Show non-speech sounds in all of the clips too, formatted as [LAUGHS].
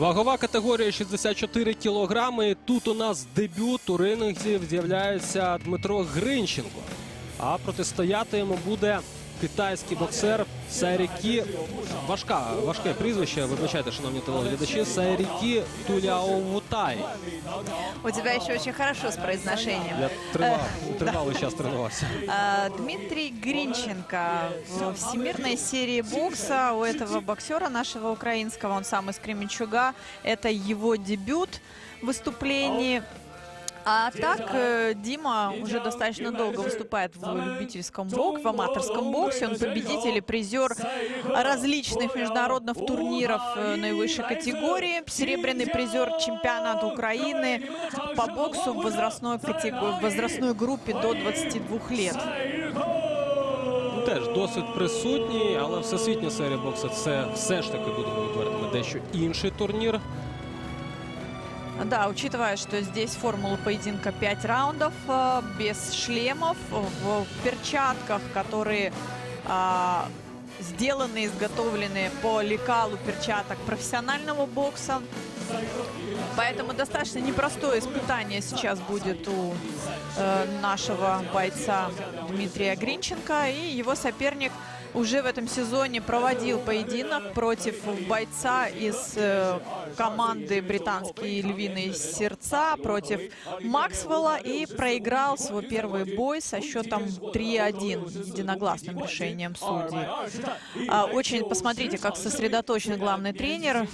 Вагова категорія 64 кілограми. Тут у нас дебют у рингзі з'являється Дмитро Гринченко. А протистояти йому буде китайський боксер Сайрікі. Важка, важке прізвище. Вибачайте, шановні телеглядачі. Сайрікі Туляовутай. У тебя еще очень хорошо с произношением. Я тривав, [LAUGHS] тривалий час тренувався. [LAUGHS] А, Дмитрий Гринченко в всемирной серии бокса у этого боксера нашего украинского, он сам из Кременчуга, это его дебют в выступлении. А так э, Дима уже достаточно долго выступает в любительском боксе, в аматорском боксе. Он победитель и призер различных международных турниров э, наивысшей категории. Серебряный призер чемпионата Украины по боксу в возрастной, катего- в возрастной группе до 22 лет. Ну, Теж досвід присутній, але всесвітня серія боксу це все ж таки будемо відвертими дещо інший турнір. Да, учитывая, что здесь формула поединка 5 раундов, э, без шлемов, в перчатках, которые а, сделаны, изготовлены по лекалу перчаток профессионального бокса. Поэтому достаточно непростое испытание сейчас будет у э, нашего бойца Дмитрия Гринченко. И его соперник уже в этом сезоне проводил поединок против бойца из э, команды «Британские львиные сердца» против Максвелла и проиграл свой первый бой со счетом 3-1 единогласным решением судей. А, Очень, посмотрите, как сосредоточен главный тренер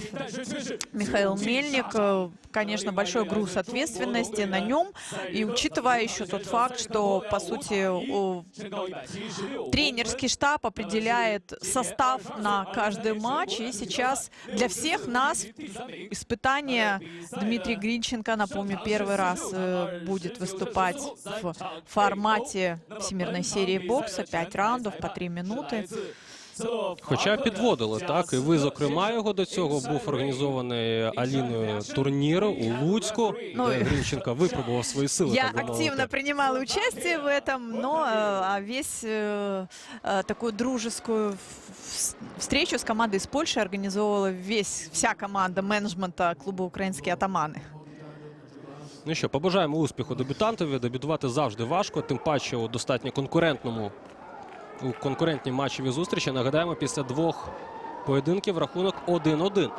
Михаил Мельник. Э, Конечно, большой груз ответственности на нем. И учитывая еще тот факт, что, по сути, тренерский штаб определяет состав на каждый матч. И сейчас для всех нас испытание Дмитрий Гринченко, напомню, первый раз э, будет выступать в формате всемирной серии бокса. Пять раундов по три минуты. Хоча підводили, так і ви, зокрема, його до цього був організований Аліною турнір у Луцьку, Ну, де Грінченко випробував свої сили. Я так би мовити. активно принимала участие в этом, но э, а весь э, э, такую дружескую в- в- встречу с командой из Польши организовывала весь, вся команда менеджмента клуба «Украинские атаманы». Ну що, побажаємо успіху дебютантові. Дебютувати завжди важко, тим паче у достатньо конкурентному у конкурентній матчевій зустрічі. Нагадаємо, після двох поєдинків рахунок 1-1.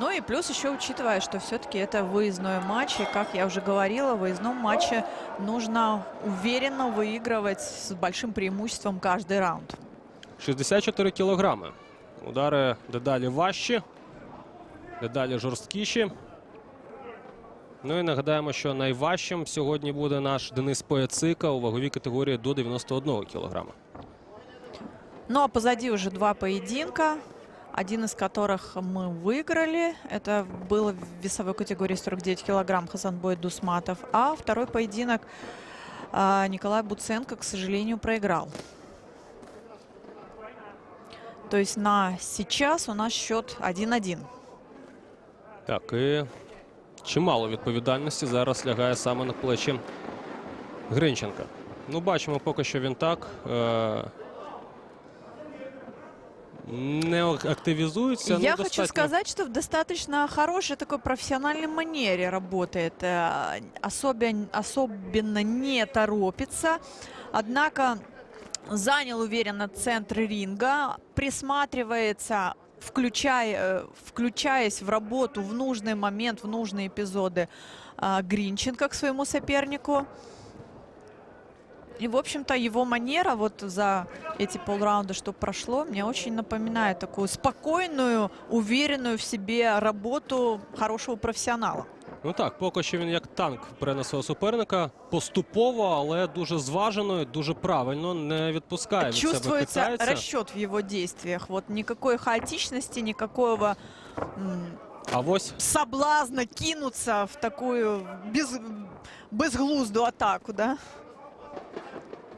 Ну и плюс еще учитывая, что все-таки это выездной матч, и, как я уже говорила, в выездном матче нужно уверенно выигрывать с большим преимуществом каждый раунд. 64 кілограми. Удари дедалі важчі, дедалі жорсткіші. Ну і нагадаємо, що найважчим сьогодні буде наш Денис Пояцика у ваговій категорії до 91 кілограма. Ну а позади уже два поединка, один из которых мы выиграли. Это было в весовой категории 49 килограмм Хасанбой Дусматов. А второй поединок а, Николай Буценко, к сожалению, проиграл. То есть на сейчас у нас счет 1-1. Так, і чимало відповідальності зараз лягає саме на плечі Гринченка. Ну, бачимо, поки що він так. Е- не активізується. ну, Я хочу сказать, что в достаточно хорошей такой профессиональной манере работает. Э, Особенно, особенно не торопится. Однако занял уверенно центр ринга, присматривается, включая, э, включаясь в работу в нужный момент, в нужные эпизоды а, Гринченко к своему сопернику. И, в общем-то, его манера вот за эти полраунда, что прошло, мне очень напоминает такую спокойную, уверенную в себе работу хорошего профессионала. Ну так, поки що він як танк бере на свого суперника поступово, але дуже зважено, і дуже правильно не відпускає від себе Чувствуется китайця. расчет в его действиях. Вот никакой хаотичности, никакого м, А ось соблазна кинуться в такую без, безглузду атаку, да?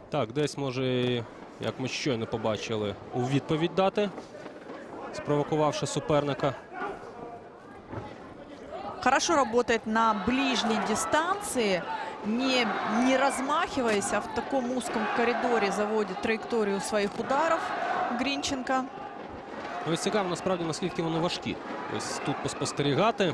Так, десь може, як ми щойно побачили, у відповідь дати, спровокувавши суперника. Хорошо работает на ближней дистанции, не, не размахиваясь, а в таком узком коридоре заводит траекторию своих ударов Гринченко. Ну, ось цікаво насправді, наскільки вони важкі. ось тут поспостерігати.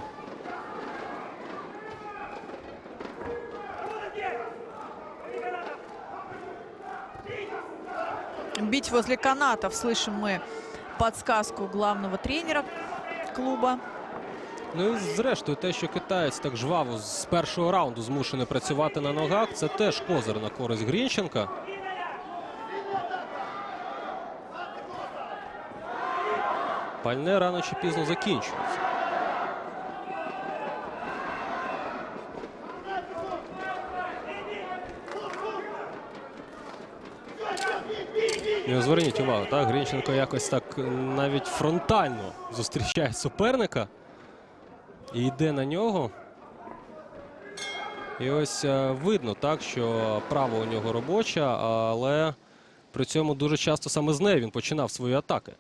Бить возле канатов, слышим мы подсказку главного тренера клуба. Ну і зрештою, те, що китаєць так жваво з першого раунду змушений працювати на ногах, це теж козир на користь Грінченка. Пальне рано чи пізно закінчується. Ну, зверніть увагу, так, Грінченко якось так е, навіть фронтально зустрічає суперника і йде на нього. І ось е, видно так, що право у нього робоче, але при цьому дуже часто саме з нею він починав свої атаки.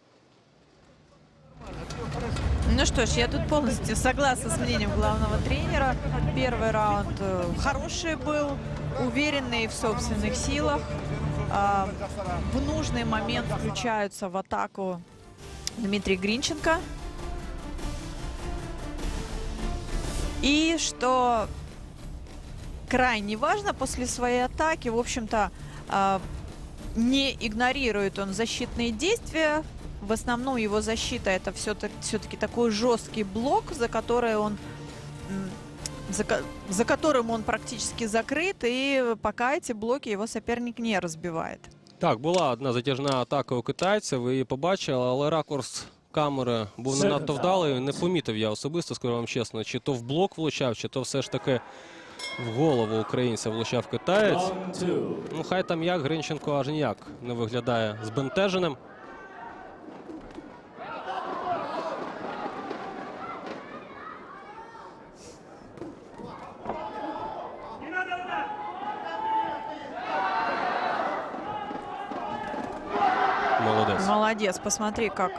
Ну что ж, я тут полностью согласна с мнением главного тренера. Первый раунд э, хороший был, уверенный в собственных силах. А, В нужный момент включаются в атаку Дмитрий Гринченко. И что крайне важно, после своей атаки, в общем-то, а, не игнорирует он защитные действия. В основном его защита это все-таки такой жесткий блок, за который он за, ко- за которым он практически закрыт, и пока эти блоки его соперник не разбивает. Так, була одна затяжна атака у китайця, ви її побачили, але ракурс камери був не надто вдалий. Не помітив я особисто, скажу вам чесно, чи то в блок влучав, чи то все ж таки в голову українця влучав китаєць. Round two. Ну, хай там як Гринченко аж ніяк не виглядає збентеженим. Молодець. Молодец, посмотри, как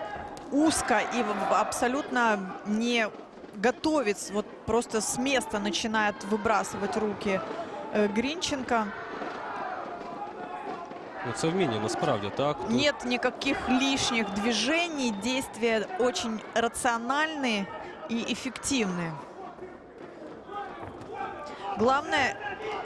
узко и абсолютно не готовец, вот просто с места начинает выбрасывать руки э, Гринченко. Ну, це вміння насправді, так? Тут Нет никаких лишних движений, действия очень рациональные и эффективные. Главное,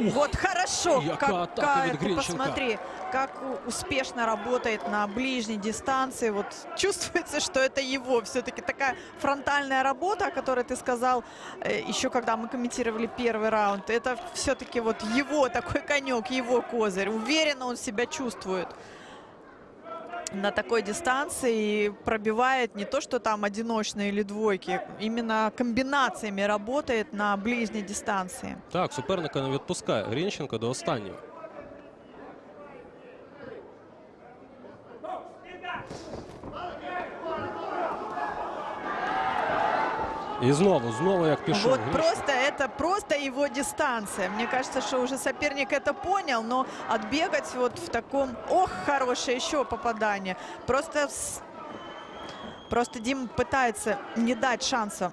вот хорошо, как, Гринченка. посмотри, как успешно работает на ближней дистанции. Вот [LAUGHS] чувствуется, что это его все-таки такая фронтальная работа, о которой ты сказал э, еще когда мы комментировали первый раунд. Это все-таки вот его такой конек, его козырь. Уверенно он себя чувствует на такой дистанции и пробивает не то, что там одиночные или двойки, именно комбинациями работает на ближней дистанции. Так, суперника не відпускає Грінченко до останнього. І знову, знову як пішов. вот Грінченко. просто это просто его дистанция. Мне кажется, что уже соперник это понял, но отбегать вот в таком... Ох, хорошее еще попадание. Просто, просто Дим пытается не дать шанса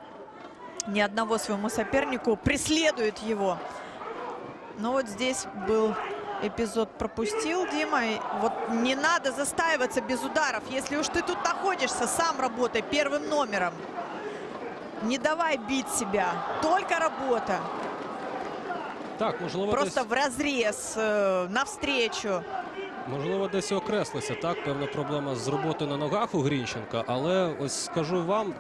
ни одного своему сопернику, преследует его. Но вот здесь был эпизод пропустил Дима. И вот не надо застаиваться без ударов. Если уж ты тут находишься, сам работай первым номером. Не давай бить себя. Только работа. Так, можливо, Просто десь, в разрез, э, навстречу. можливо, десь і окреслиться. Так, певна проблема з роботи на ногах у Грінченка, але ось скажу вам,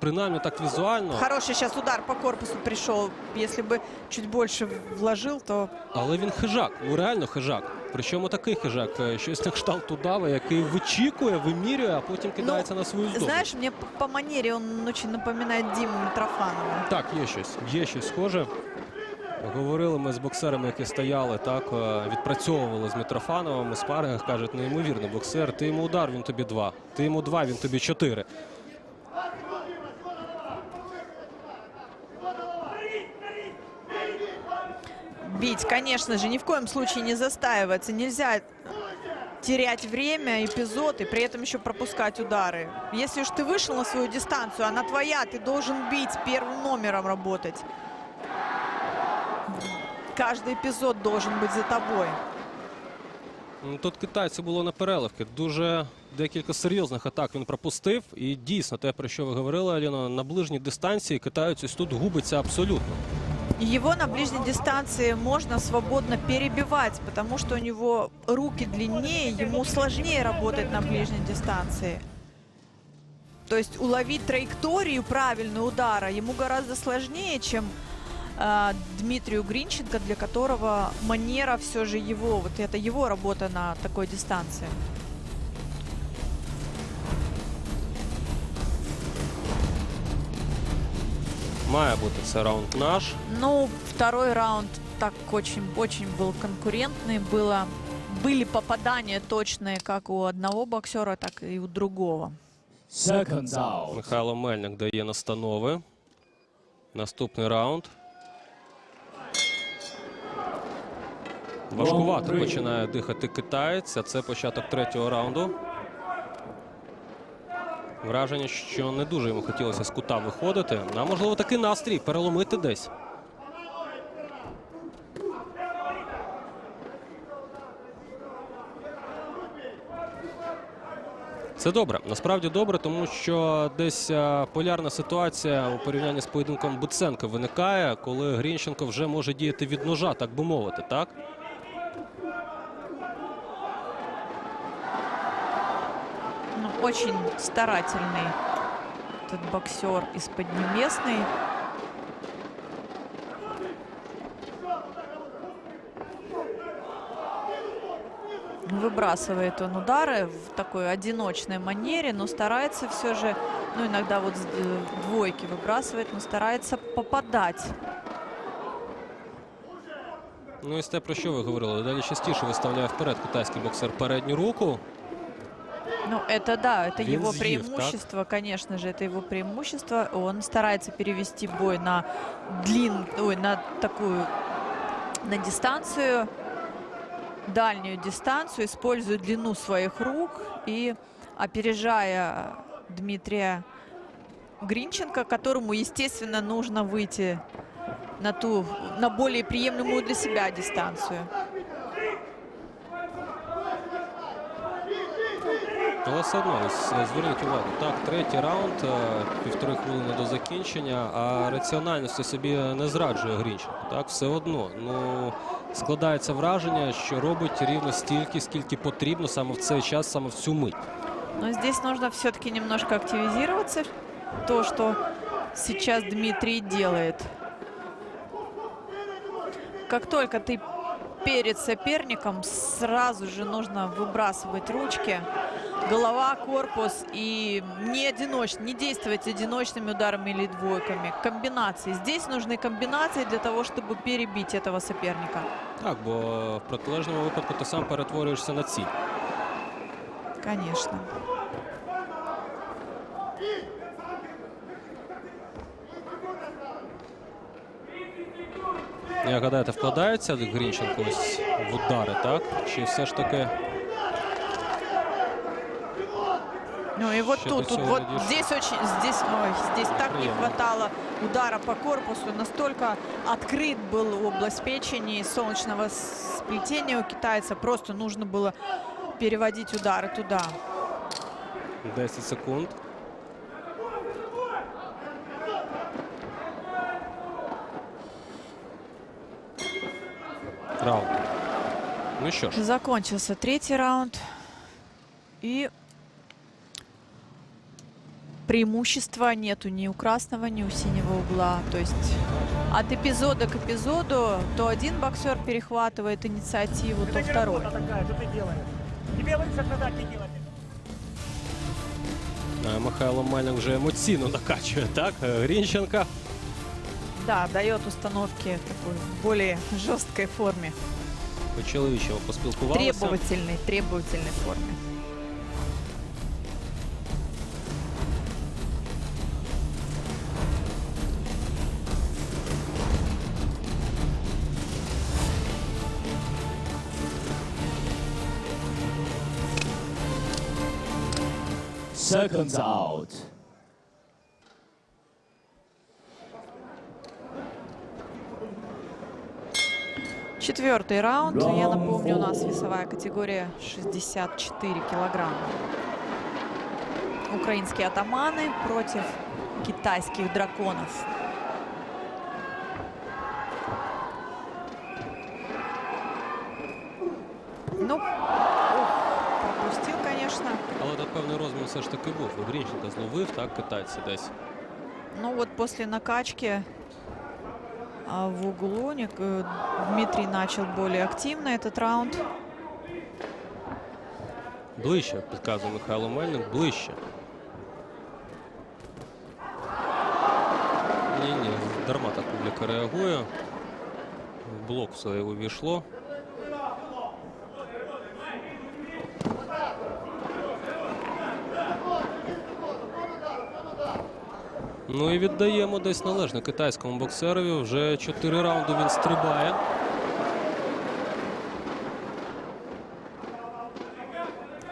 принаймні так візуально, Хороший сейчас удар по корпусу пришел. Если бы чуть больше вложил, то але він хижак, ну реально хижак. Причому такий хижак, е, щось на кшталт удава, який вичікує, вимірює, а потім кидається на свою здобич. знаешь, мне по- манере он очень напоминает Диму Митрофанова. Так, є щось, є щось схоже. Говорили ми з боксерами, які стояли, так, е, відпрацьовували з Митрофановим у спарингах, кажуть, неймовірний боксер, ти йому удар, він тобі два. Ти йому два, він тобі чотири. Бить, конечно же, ни в коем случае не застаиваться. Нельзя терять время, эпизод и при этом еще пропускать удары. Если уж ты вышел на свою дистанцию, она твоя, ты должен бить первым номером работать. Каждый эпизод должен быть за тобой. Ну, Тут китайцю було на переливки. Дуже декілька серйозних атак він пропустив. І дійсно, те, про що ви говорили, Аліно, на ближній дистанції китаєць ось тут губиться абсолютно. Его на ближней дистанции можно свободно перебивать, потому что у него руки длиннее, ему сложнее работать на ближней дистанции. То есть уловить траекторию правильного удара ему гораздо сложнее, чем э, Дмитрию Гринченко, для которого манера все же его, вот это его работа на такой дистанции. Має бути це раунд наш. Ну, второй раунд так очень, очень был конкурентный. Было, были попадания точные как у одного боксера, так и у другого. Seconds out. Михайло Мельник дає настанови. Наступний раунд. Важкувато Раунд три. починає дихати китаєць, а це початок третього раунду. Враження, що не дуже йому хотілося з кута виходити. А можливо такий настрій переломити десь. Це добре. Насправді добре, тому що десь е, полярна ситуація у порівнянні з поєдинком Буценка виникає, коли Грінченко вже може діяти від ножа, так би мовити, так? очень старательный этот боксер из Поднебесной. Выбрасывает он удары в такой одиночной манере, но старается все же, ну иногда вот с э, двойки выбрасывает, но старается попадать. Ну і з те, про що ви говорили. Далі частіше виставляє вперед китайський боксер передню руку. Ну, это да, это Вин его преимущество, конечно же, это его преимущество. Он старается перевести бой на длин, ой, на такую, на дистанцию, дальнюю дистанцию, используя длину своих рук и опережая Дмитрия Гринченко, которому, естественно, нужно выйти на ту, на более приемлемую для себя дистанцию. Але все одно, ось е, зверніть увагу. Так, третій раунд, е, півтори хвилини до закінчення, а раціональності собі не зраджує Грінченко. Так, все одно. Ну, складається враження, що робить рівно стільки, скільки потрібно саме в цей час, саме в цю мить. Но здесь нужно все-таки немножко активизироваться. То, что сейчас Дмитрий делает. Как только ты перед соперником, сразу же нужно выбрасывать ручки. Голова, корпус и не одиноч, не действовать одиночными ударами или двойками. Комбинации. Здесь нужны комбинации для того, чтобы перебить этого соперника. Так, бо в протилежному випадку ти сам перетворюєшся на ціль. Конечно. Як гадаєте, вкладається Грінченко ось в удари, так? Чи все ж таки Ну и вот тут, тут вот здесь очень, здесь, ой, здесь так не хватало удара по корпусу, настолько открыт был область печени и солнечного сплетения у китайца, просто нужно было переводить удары туда. 10 секунд? Раунд. Ну ж, Закончился третий раунд. И преимущества нету ни у красного, ни у синего угла. То есть от эпизода к эпизоду то один боксер перехватывает инициативу, то второй. такая, что ты делаешь? Тебе лучше сказать не делать. е, Михайло Мельник вже емоційно накачує, так? Е, Грінченка. Да, дает установки в такой более жесткой форме. По-чоловічому поспілкувалися. Требовательной, требовательной форме. Seconds out. Четвертый раунд. Я напомню, у нас весовая категория 64 килограмма. Украинские атаманы против китайских драконов. Ну, ох, пропустил, конечно. Але тут певний розмір все ж таки був. І Грінченка зловив, так, китайці десь. Ну вот после накачки а, в углу Ник- э, Дмитрий начал более активно этот раунд. Ближче, підказує Михайло Мельник, ближче. Ні-ні, дарма так публіка реагує. В блок все увійшло. Ну і віддаємо десь належне китайському боксерові. Вже 4 раунди він стрибає.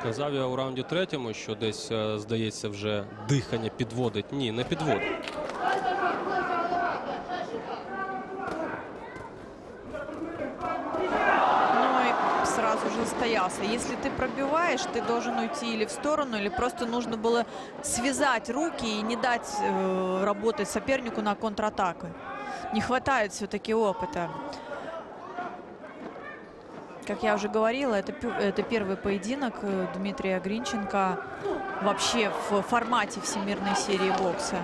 Казав я у раунді третьому, що десь, е, здається, вже дихання підводить. Ні, не підводить. Стоялся. Если ты пробиваешь, ты должен уйти или в сторону, или просто нужно было связать руки и не дать э, работать сопернику на контратаку. Не хватает все-таки опыта. Как я уже говорила, это, это первый поединок э, Дмитрия Гринченко вообще в формате всемирной серии бокса.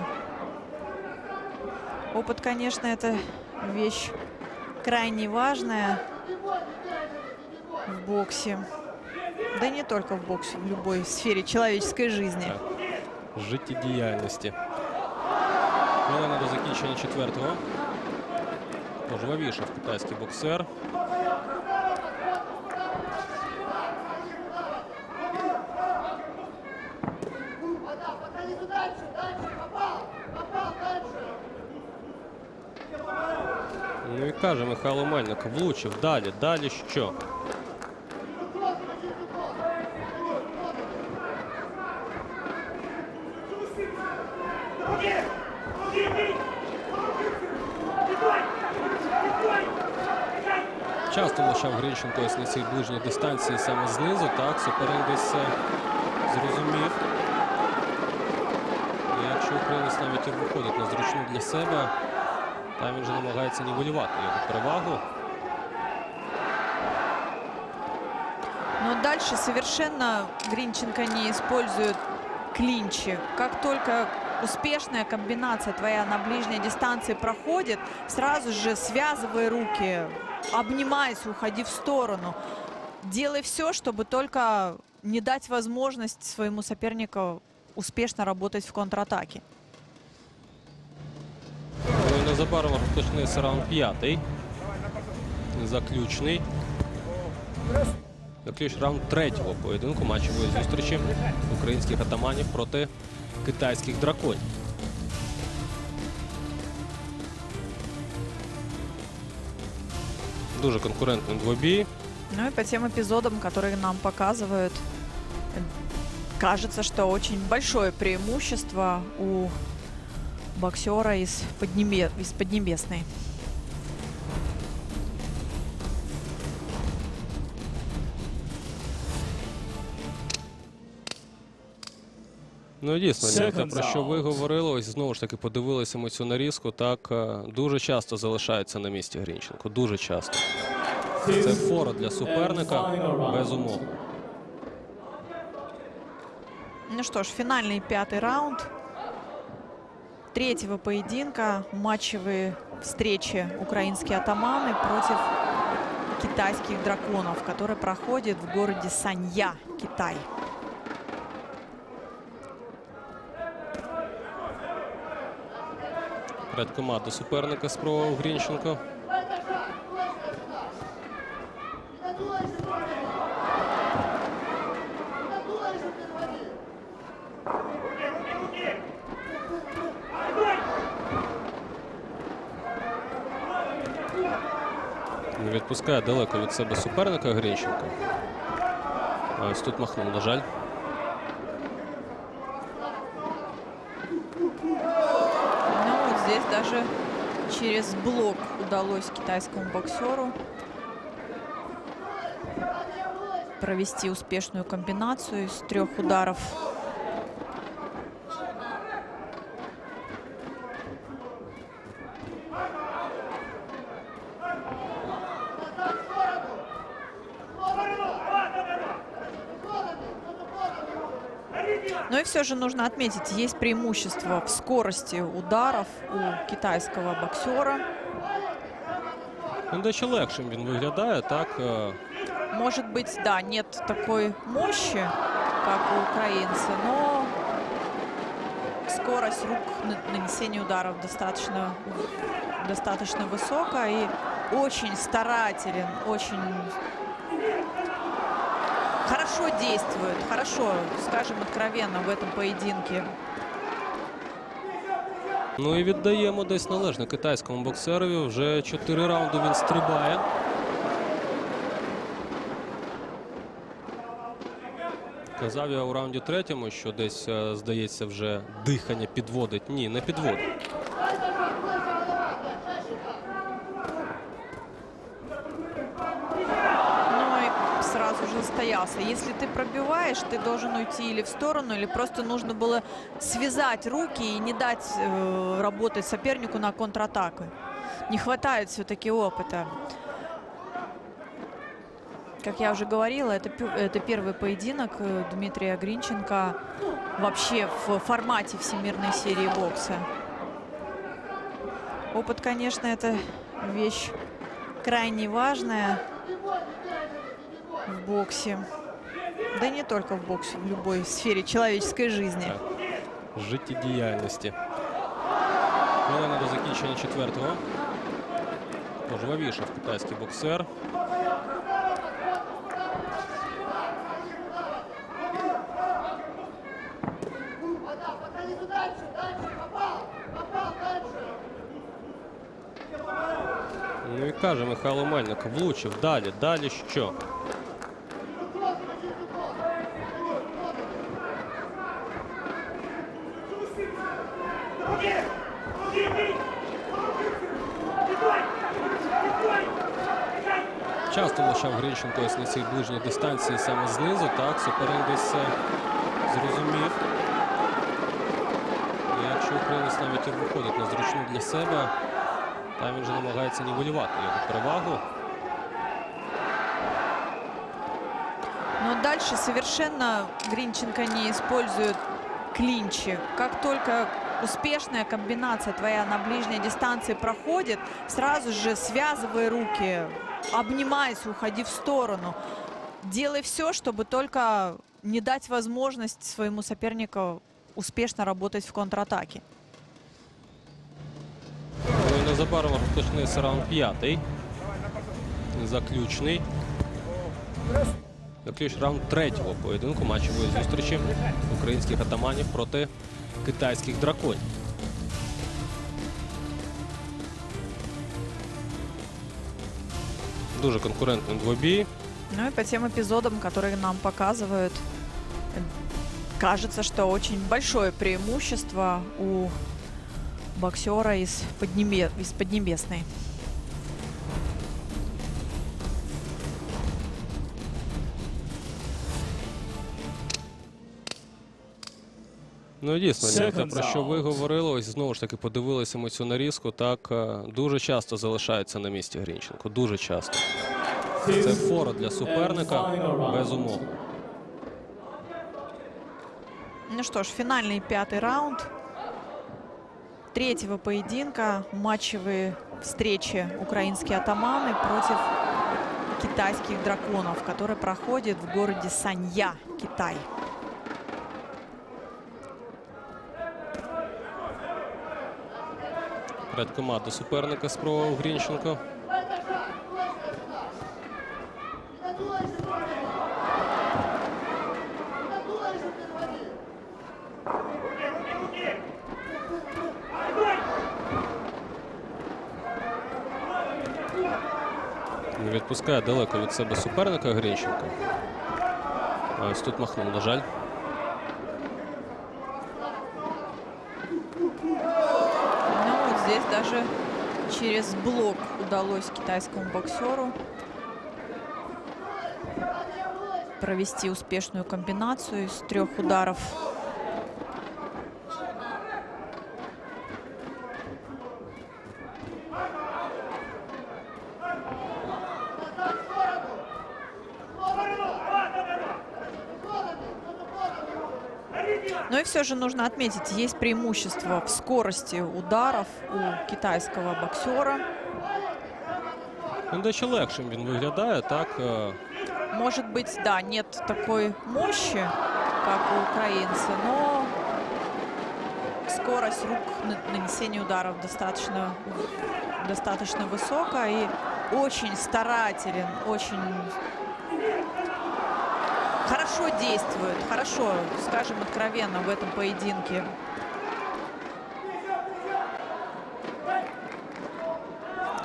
Опыт, конечно, это вещь крайне важная в боксе. Да и не только в боксе, в любой сфере человеческой жизни. Так. Життєдіяльності. Хвилина до закінчення четвертого. Пожвавішав китайський боксер. Ну і каже Михайло Мельник, влучив. Далі, далі що? влучав Гринченко ось на цій ближній дистанції саме знизу. Так, суперник десь е, зрозумів. І якщо українець навіть і виходить на зручну для себе, там він вже намагається нівелювати його перевагу. Но дальше совершенно Гринченко не использует клинчи. Как только успешная комбинация твоя на ближней дистанции проходит, сразу же связывай руки, обнимайся, уходи в сторону. Делай все, чтобы только не дать возможность своему сопернику успешно работать в контратаке. Ну і незабаром розпочнеться раунд п'ятий. Заключний. Заключний раунд третього поєдинку матчевої зустрічі українських атаманів проти китайських драконів. Дуже конкурентний двобій. Ну и по тем эпизодам, которые нам показывают, кажется, что очень большое преимущество у боксера из, Поднебе- из Поднебесной. Ну і дійсно, Ні, те, Second про що ви round. говорили, ось знову ж таки подивилися ми цю нарізку. Так е, дуже часто залишається на місці Грінченко. Дуже часто. Це фора для суперника, безумовно. Ну что ж, финальный пятый раунд третьего поединка. Матчевые встречи украинские атаманы против китайских драконов, который проходит в городе Санья, Китай. Перед команду суперника спробував Грінченко. Не відпускає далеко від себе суперника Грінченко. Ось тут махнув, на жаль. тоже через блок удалось китайскому боксеру провести успешную комбинацию из трех ударов. все же нужно отметить, есть преимущество в скорости ударов у китайского боксера. Він дещо легшим він виглядає, так. е, Может быть, да, нет такой мощи, как у украинца, но скорость рук на- нанесения ударов достаточно, достаточно высокая и очень старателен, очень хорошо действует, хорошо, скажем откровенно, в этом поединке. Ну і віддаємо десь належне китайському боксерові. Вже чотири раунди він стрибає. Казав я у раунді третьому, що десь, е, здається, вже дихання підводить. Ні, не підводить. Стоялся. Если ты пробиваешь, ты должен уйти или в сторону, или просто нужно было связать руки и не дать э, работать сопернику на контратаку. Не хватает все-таки опыта. Как я уже говорила, это, это первый поединок э, Дмитрия Гринченко вообще в формате всемирной серии бокса. Опыт, конечно, это вещь крайне важная в боксе. Да и не только в боксе, в любой сфере человеческой жизни. Так. Життєдіяльності. Хвилина до закінчення четвертого. Пожвавішав китайський боксер. Ну і каже Михайло Мельник, влучив. Далі, далі що? влучав Гринченко ось на цій ближній дистанції саме знизу. Так, суперник десь е, зрозумів. І якщо українець навіть і виходить на зручну для себе, там він вже намагається нівелювати його перевагу. Но дальше совершенно Гринченко не использует клинчи. Как только успешная комбинация твоя на ближней дистанции проходит, сразу же связывай руки, обнимайся, уходи в сторону. Делай все, чтобы только не дать возможность своему сопернику успешно работать в контратаке. Ну і незабаром розпочнеться раунд п'ятий. Заключний. Заключний раунд третього поєдинку матчевої зустрічі українських атаманів проти китайських драконів. Дуже конкурентний двобій. Ну и по тем эпизодам, которые нам показывают, кажется, что очень большое преимущество у боксера из, Поднебе- из Поднебесной. Ну і дійсно, Ні, те, Second про що ви round. говорили, ось знову ж таки подивилися ми цю нарізку. Так е, дуже часто залишається на місці Грінченко. Дуже часто. Це фора для суперника, безумовно. Ну что ж, финальный пятый раунд третьего поединка. Матчевые встречи украинские атаманы против китайских драконов, который проходит в городе Санья, Китай. Перед команду суперника спробував Грінченко. Не відпускає далеко від себе суперника Грінченко. Ось тут махнув, на жаль. Даже через блок удалось китайскому боксеру провести успешную комбинацию из трех ударов. все же нужно отметить, есть преимущество в скорости ударов у китайского боксера. Він дещо легшим він виглядає, так. е, Может быть, да, нет такой мощи, как у украинца, но скорость рук на- нанесения ударов достаточно, достаточно высокая и очень старателен, очень хорошо действует, хорошо, скажем откровенно, в этом поединке.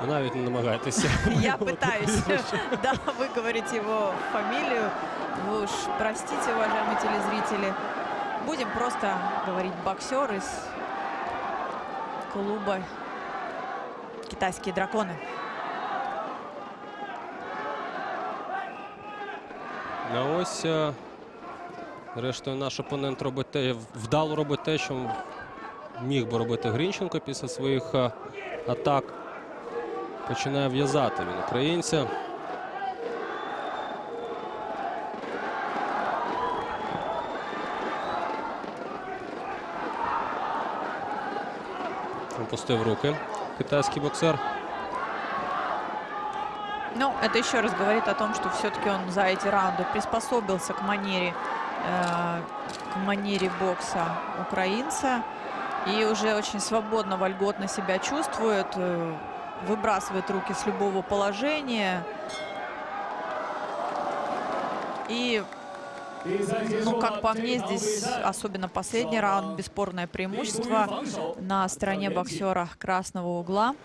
Ви навіть не намагайтеся. [LAUGHS] Я пытаюсь [LAUGHS] да, выговорить его фамилию. Вы уж простите, уважаемые телезрители. Будем просто говорить боксер из клуба «Китайские драконы». А ось, е, зрештою, наш опонент робить те, вдало робить те, що міг би робити Грінченко після своїх е, атак. Починає в'язати він українця. Опустив руки китайський боксер. Это еще раз говорит о том, что все-таки он за эти раунды приспособился к манере, э, к манере бокса украинца. И уже очень свободно, вольготно себя чувствует, э, выбрасывает руки с любого положения. И Ну, как по мне, здесь, особенно последний раунд, бесспорное преимущество на стороне боксера красного угла.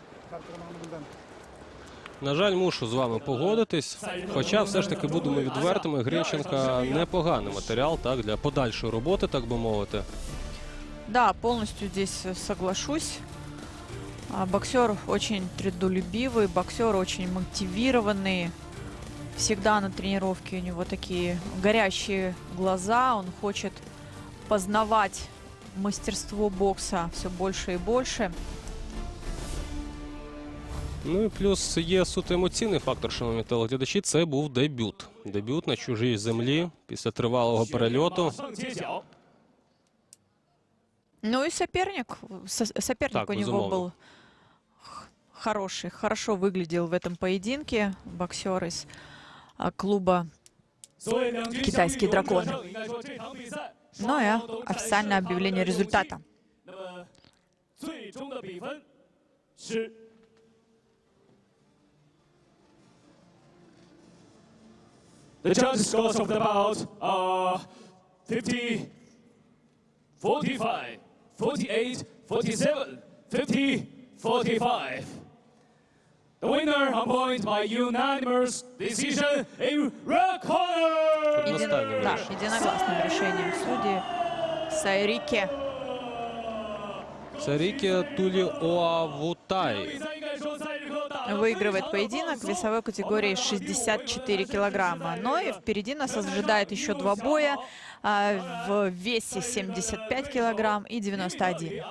На жаль, мушу з вами погодитись. Хоча все ж таки будемо відвертими. Гринченка непоганий матеріал так для подальшої роботи, так би мовити. Да, полностью здесь э, соглашусь. А, Боксер очень трудолюбивый, боксер очень мотивированный. Всегда на тренировке у него такие горящие глаза. Он хочет познавать мастерство бокса все больше и больше. Ну і плюс є суто емоційний фактор, шановні телеглядачі, це був дебют. Дебют на чужій землі після тривалого перельоту. Ну и соперник, соперник так, у него безумовно. был хороший, хорошо выглядел в этом поединке боксер из а, клуба «Китайский дракон». Ну и официальное объявление результата. The judges scores of the bout are 50, 45, 48, 47, 50, 45. The winner on point by unanimous decision in red corner. Един- Одностайным да, решением. единогласным решением судьи Сайрике. Сарики Тули Оавутай. Выигрывает поединок весовой категории 64 килограмма. Но и впереди нас ожидает еще два боя а, в весе 75 килограмм и 91.